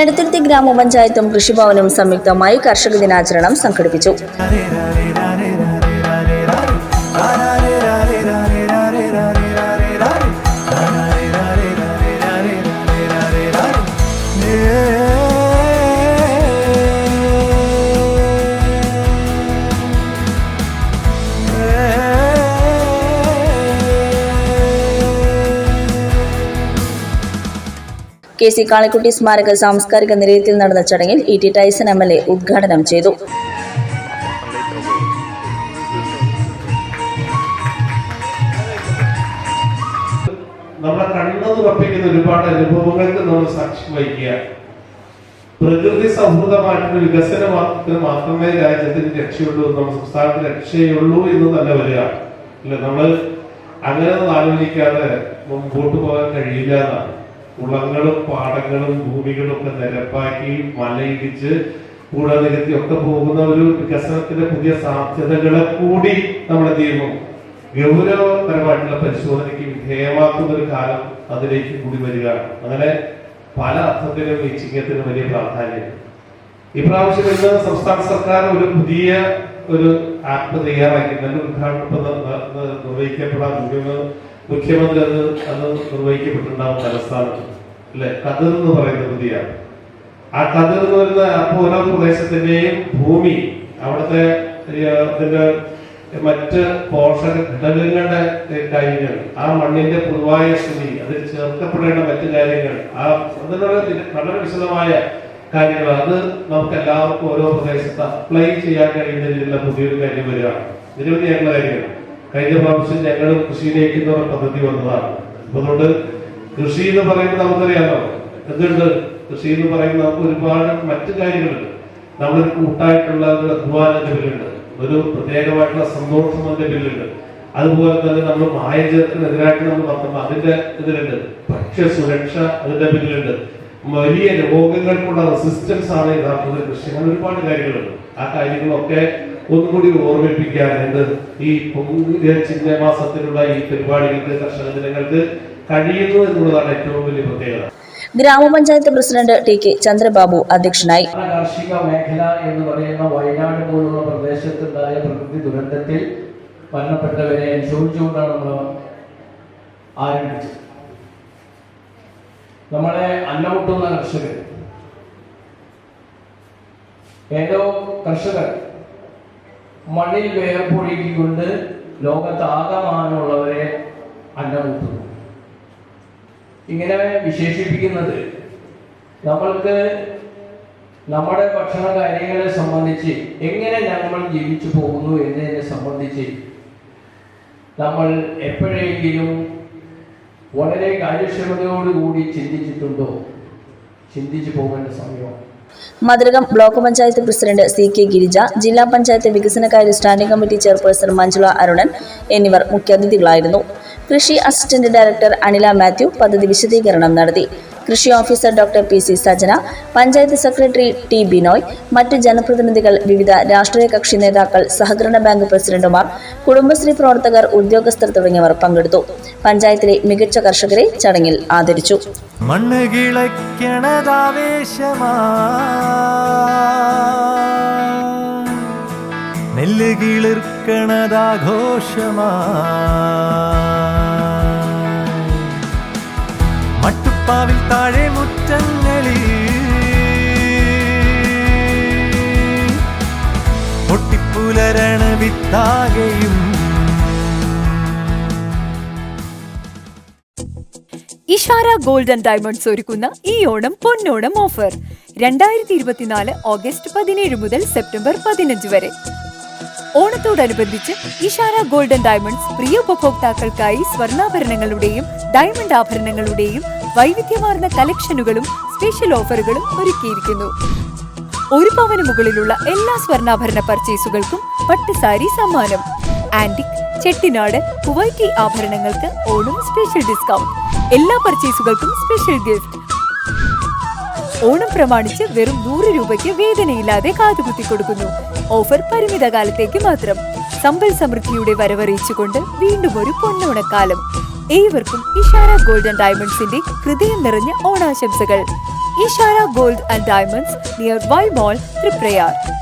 എടത്തിരുത്തി ഗ്രാമപഞ്ചായത്തും കൃഷിഭവനും സംയുക്തമായി കർഷക ദിനാചരണം സംഘടിപ്പിച്ചു. കെ സി കാളിക്കുട്ടി സ്മാരക സാംസ്കാരിക നിലയത്തിൽ നടന്ന ചടങ്ങിൽ E T Taison M L A ഉദ്ഘാടനം ചെയ്തു. നമ്മളെ കണ്ണെന്ന് ഉറപ്പിക്കുന്ന ഒരുപാട് അനുഭവങ്ങൾക്ക് നമ്മൾ സാക്ഷ്യം വഹിക്കുക പ്രകൃതി സൗഹൃദമായിട്ടുള്ള വികസന മാർഗത്തിന് മാത്രമേ രാജ്യത്തിന് രക്ഷയുള്ളൂ നമ്മുടെ സംസ്ഥാനത്തിന് രക്ഷയുള്ളൂ എന്ന് തന്നെ വരിക. അല്ലെ? നമ്മൾ അങ്ങനെ ഒന്നും ആലോചിക്കാതെ മുമ്പോട്ട് പോകാൻ കഴിയില്ല എന്നാണ്. കുളങ്ങളും പാടങ്ങളും ഭൂമികളും ഒക്കെ നിരപ്പാക്കി മലയിടിച്ച് കൂടെ നിരത്തി ഒക്കെ പോകുന്ന ഒരു വികസനത്തിന്റെ പുതിയ സാധ്യതകളെ കൂടി നമ്മൾ എന്ത് ചെയ്യുന്നു? ഗൗരവപരമായിട്ടുള്ള പരിശോധനയ്ക്ക് വിധേയമാക്കുന്ന ഒരു കാലം അതിലേക്ക് കൂടി വരിക അങ്ങനെ പല അർത്ഥത്തിലും ഈ ചിഹ്നത്തിന് വലിയ പ്രാധാന്യം. ഇപ്രാവശ്യം ഇന്ന് സംസ്ഥാന സർക്കാർ ഒരു പുതിയ ഒരു ആപ്പ് തയ്യാറാക്കി നല്ല ഉദ്ഘാടനം നിർവഹിക്കപ്പെടാൻ മുഖ്യമന്ത്രി അത് അത് നിർവഹിക്കപ്പെട്ടിട്ടുണ്ടാവും തലസ്ഥാനത്ത് അല്ലെ? കതിർ എന്ന് പറയുന്ന പുതിയ ആ കതിർ എന്ന് പറയുന്ന അപ്പൊ ഓരോ പ്രദേശത്തിന്റെയും ഭൂമി അവിടുത്തെ മറ്റ് പോഷക ഘടകങ്ങളുടെ കാര്യങ്ങൾ ആ മണ്ണിന്റെ പൊതുവായ സ്ഥിതി അതിൽ ചേർക്കപ്പെടേണ്ട മറ്റു കാര്യങ്ങൾ ആ അതിനുള്ള വളരെ വിശദമായ കാര്യങ്ങൾ. അത് നമുക്ക് എല്ലാവർക്കും ഓരോ പ്രദേശത്ത് അപ്ലൈ ചെയ്യാൻ കഴിയുന്ന രീതിയിലുള്ള പുതിയൊരു കാര്യം വരികയാണ്. നിരവധിയായിട്ടുള്ള കാര്യങ്ങൾ കഴിഞ്ഞ പ്രാവശ്യം ഞങ്ങൾ കൃഷിയിലേക്ക് പദ്ധതി വന്നതാണ്. അതുകൊണ്ട് കൃഷി എന്ന് പറയുമ്പോൾ നമുക്കറിയാമോ എന്തുണ്ട്? കൃഷി എന്ന് പറയുന്നത് നമുക്ക് ഒരുപാട് മറ്റു കാര്യങ്ങളുണ്ട്. നമ്മളൊരു കൂട്ടായിട്ടുള്ള ഒരു അധ്വാനത്തിന്റെ ബില്ലുണ്ട് ഒരു പ്രത്യേകമായിട്ടുള്ള സന്തോഷം അതിന്റെ അതുപോലെ തന്നെ നമ്മൾ മായജത്തിനെതിരായിട്ട് നമ്മൾ നടത്തുമ്പോൾ അതിന്റെ ഇതിലുണ്ട്. ഭക്ഷ്യ സുരക്ഷ അതിന്റെ ബില്ലുണ്ട് വലിയ രോഗങ്ങൾക്കുള്ള റെസിസ്റ്റൻസ് ആണ് യഥാർത്ഥത്തിൽ കൃഷി. അങ്ങനെ ഒരുപാട് കാര്യങ്ങളുണ്ട്. ആ കാര്യങ്ങളൊക്കെ ഒന്നുകൂടി ഓർമ്മിപ്പിക്കാൻ എന്ത് ഈ പൊങ്കുര ചിഹ്നമാസത്തിലുള്ള ഈ പരിപാടികൾക്ക് കർഷക ദിനങ്ങൾക്ക് കഴിയുന്നു എന്നുള്ളതാണ് ഏറ്റവും വലിയ പ്രത്യേകത. ഗ്രാമപഞ്ചായത്ത് പ്രസിഡന്റ് ടി കെ ചന്ദ്രബാബു അധ്യക്ഷനായി. കാർഷിക മേഖല എന്ന് പറയുന്ന വയനാട് പോലുള്ള പ്രദേശത്തുണ്ടായ പ്രകൃതി ദുരന്തത്തിൽ മരണപ്പെട്ടവരെ അനുശോചിച്ചുകൊണ്ടാണ് നമ്മൾ ആരംഭിച്ചത്. നമ്മളെ അന്നമുട്ടുന്ന കർഷകർ ഏതോ കർഷകർ മണ്ണിൽ വേർപ്പൊഴുകിക്കൊണ്ട് ലോകത്താകമാനമുള്ളവരെ അന്നമുട്ടുന്നു. ഇങ്ങനെ വിശേഷിപ്പിക്കുന്നത് നമ്മൾക്ക് നമ്മുടെ ഭക്ഷണ കാര്യങ്ങളെ സംബന്ധിച്ച് എങ്ങനെ നമ്മൾ ജീവിച്ചു പോകുന്നു എന്നതിനെ സംബന്ധിച്ച് നമ്മൾ എപ്പോഴെങ്കിലും വളരെ കാര്യക്ഷമതയോടുകൂടി ചിന്തിച്ചിട്ടുണ്ടോ? ചിന്തിച്ചു പോകേണ്ട സമയമാണ്. മധുരകം block panchayat president C K Girija ജില്ലാ പഞ്ചായത്ത് വികസനകാര്യ standing committee chairperson Manjula Arunan എന്നിവർ മുഖ്യാതിഥികളായിരുന്നു. കൃഷി അസിസ്റ്റന്റ് ഡയറക്ടർ അനില മാത്യു പദ്ധതി വിശദീകരണം നടത്തി. കൃഷി officer doctor P C Sajana panchayat secretary T Binoy മറ്റ് ജനപ്രതിനിധികൾ വിവിധ രാഷ്ട്രീയ കക്ഷി നേതാക്കൾ സഹകരണ ബാങ്ക് പ്രസിഡന്റുമാർ കുടുംബശ്രീ പ്രവർത്തകർ ഉദ്യോഗസ്ഥർ തുടങ്ങിയവർ പങ്കെടുത്തു. പഞ്ചായത്തിലെ മികച്ച കർഷകരെ ചടങ്ങിൽ ആദരിച്ചു. നെല്ല് കിളിർക്കണതാഘോഷമാ. പൊട്ടിപ്പുലരണ വിത്താകയും ഇഷാര ഗോൾഡ് ആൻഡ് ഡയമണ്ട്സ് ഒരുക്കുന്ന ഈ ഓണം പൊന്നോണം ഓഫർ. രണ്ടായിരത്തി ഇരുപത്തിനാല് ഓഗസ്റ്റ് പതിനേഴ് മുതൽ സെപ്റ്റംബർ പതിനഞ്ച് വരെ. ഓണത്തോടനുബന്ധിച്ച് ഇഷാര ഗോൾഡൻ ഡയമണ്ട്സ് പ്രിയ ഉപഭോക്താക്കൾക്കായി സ്വർണാഭരണങ്ങളുടെയും ഡയമണ്ട് ആഭരണങ്ങളുടെയും വൈവിധ്യമാർന്ന കളക്ഷനുകളും സ്പെഷ്യൽ ഓഫറുകളും ഒരുക്കിയിരിക്കുന്നു. ഒരു പവന് മുകളിലുള്ള എല്ലാ സ്വർണാഭരണ പർച്ചേസുകൾക്കും പട്ടുസാരി സമ്മാനം. ആന്റിക് ചെട്ടിനാട് കുവൈറ്റി ആഭരണങ്ങൾക്ക് ഓണം സ്പെഷ്യൽ ഡിസ്കൗണ്ട് എല്ലാ പർച്ചേസുകൾക്കും സ്പെഷ്യൽ ഗിഫ്റ്റ് ഓണം പ്രമാണിച്ച് വെറും നൂറ് രൂപയ്ക്ക് വേദനയില്ലാതെ കാതുകുത്തി കൊടുക്കുന്നു. ഓഫർ പരിമിത കാലത്തേക്ക് മാത്രം. സമ്പൽ സമൃദ്ധിയുടെ വരവറിയിച്ചുകൊണ്ട് വീണ്ടും ഒരു പൊന്നോണക്കാലം. ഏവർക്കും ഇഷാര ഗോൾഡൻ ഡയമണ്ട്സിന്റെ ഹൃദയം നിറഞ്ഞ ഓണാശംസകൾ. Ishara Gold and Diamonds near Y Mall, Triprayar.